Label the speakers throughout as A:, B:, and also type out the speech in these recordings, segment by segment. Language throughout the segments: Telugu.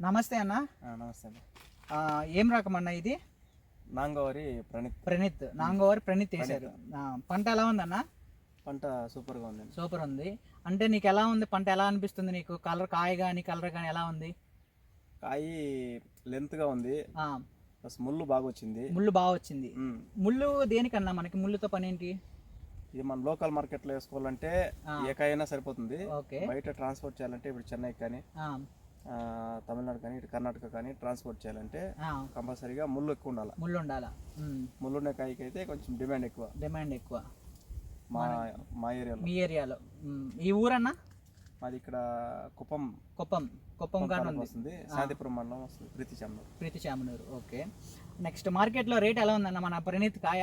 A: నమస్తే అన్న.
B: నమస్తే
A: ఏం రకం అన్న ఇది?
B: నాంగవరి ప్రణిత్.
A: ప్రణీత్. నాంగోవారి ప్రణీత్ వేశారు. పంట ఎలా ఉందన్న?
B: పంట సూపర్గా ఉందండి
A: సూపర్ ఉంది. అంటే నీకు ఎలా ఉంది? పంట ఎలా అనిపిస్తుంది నీకు? కలర్ కాయ కానీ కలర్ కానీ ఎలా ఉంది?
B: కాయి లెంత్గా ఉంది. ప్లస్ ముళ్ళు బాగా వచ్చింది.
A: ముళ్ళు బాగా వచ్చింది. ముళ్ళు దేనికన్నా మనకి? ముళ్ళుతో పని ఏంటి?
B: ఇది మన లోకల్ మార్కెట్లో వేసుకోవాలంటే. ఏ అయినా సరిపోతుంది.
A: ఓకే.
B: బయట ట్రాన్స్పోర్ట్ చేయాలంటే ఇప్పుడు చెన్నై కానీ తమిళనాడు కానీ ఇటు కర్ణాటక కానీ ట్రాన్స్పోర్ట్ చేయాలంటే కంపల్సరీగా ముళ్ళు ఎక్కువ ఉండాలి.
A: ముళ్ళు ఉండాలా ఉమ్,
B: ముళ్ళు ఉన్న కాయకి అయితే కొంచెం డిమాండ్ ఎక్కువ.
A: డిమాండ్ ఎక్కువ.
B: మా మా ఏరియాలో.
A: మీ ఏరియాలో. ఈ ఊరన్నా?
B: మాది ఇక్కడ కుప్పం.
A: కుప్పం. కుప్పం కానీ
B: వస్తుంది. శాంతిపురం మండలం వస్తుంది. ప్రీతి చామనూరు.
A: ప్రీతి చామనూరు. ఓకే. నెక్స్ట్ మార్కెట్లో రేట్ ఎలా ఉందన్న మన ప్రణీత్ కాయ?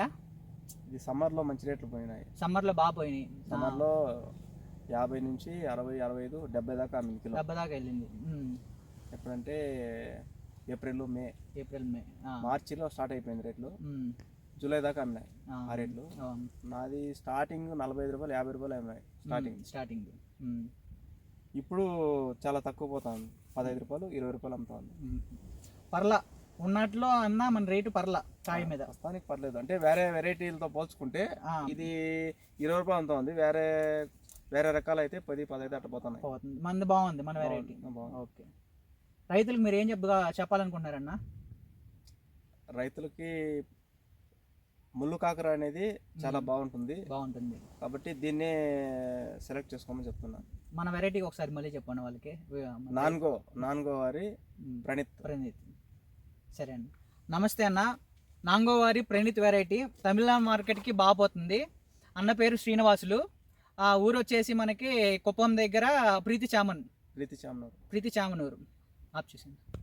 B: ఇది సమ్మర్లో మంచి రేట్లు పోయినాయి.
A: సమ్మర్లో బాగా పోయినాయి.
B: సమ్మర్లో యాభై నుంచి అరవై అరవై ఐదు డెబ్బై దాకా అమ్మింది కిలో
A: డెబ్బ దాకా వెళ్ళింది.
B: ఎప్పుడంటే ఏప్రిల్ మే.
A: April May.
B: మార్చిలో స్టార్ట్ అయిపోయింది రేట్లు. జూలై దాకా అమ్మినాయి
A: ఆ,
B: రేట్లు. నాది స్టార్టింగ్ నలభై ఐదు రూపాయలు యాభై రూపాయలు అమ్మినాయి స్టార్టింగ్.
A: స్టార్టింగ్.
B: ఇప్పుడు చాలా తక్కువ పోతుంది. పదహైదు రూపాయలు ఇరవై రూపాయలు అమ్ముతుంది.
A: పర్లా. ఉన్నట్లో అన్నా మన రేటు పర్లా కాయ మీద.
B: ప్రస్తుతానికి పర్లేదు. అంటే వేరే వెరైటీలతో పోల్చుకుంటే ఇది ఇరవై రూపాయలు అంత ఉంది. వేరే వేరే రకాలు అయితే పది పదహైదు అట్లా పోతున్నాయి.
A: పోతుంది. మనది బాగుంది మన వెరైటీ. ఓకే. రైతులకు మీరు ఏం చెప్పగా చెప్పాలనుకుంటున్నారన్న?
B: రైతులకి ముళ్ళు కాకర అనేది చాలా బాగుంటుంది.
A: బాగుంటుంది.
B: కాబట్టి దీన్నే సెలెక్ట్ చేసుకోమని చెప్తున్నా.
A: మన వెరైటీకి ఒకసారి మళ్ళీ చెప్పండి వాళ్ళకి.
B: నాన్గో నాన్గో వారి ప్రణిత్.
A: ప్రణీత్. సరే అండి. నమస్తే అన్న. నాంగోవారి ప్రణీత్ వెరైటీ తమిళనాడు మార్కెట్కి బాగా పోతుంది. అన్న పేరు శ్రీనివాసులు. ఆ ఊరు వచ్చేసి మనకి కుప్పం దగ్గర ప్రీతి చామన్.
B: ప్రీతి చామనూరు.
A: ప్రీతి చామనూరు. ఆప్ చేసింది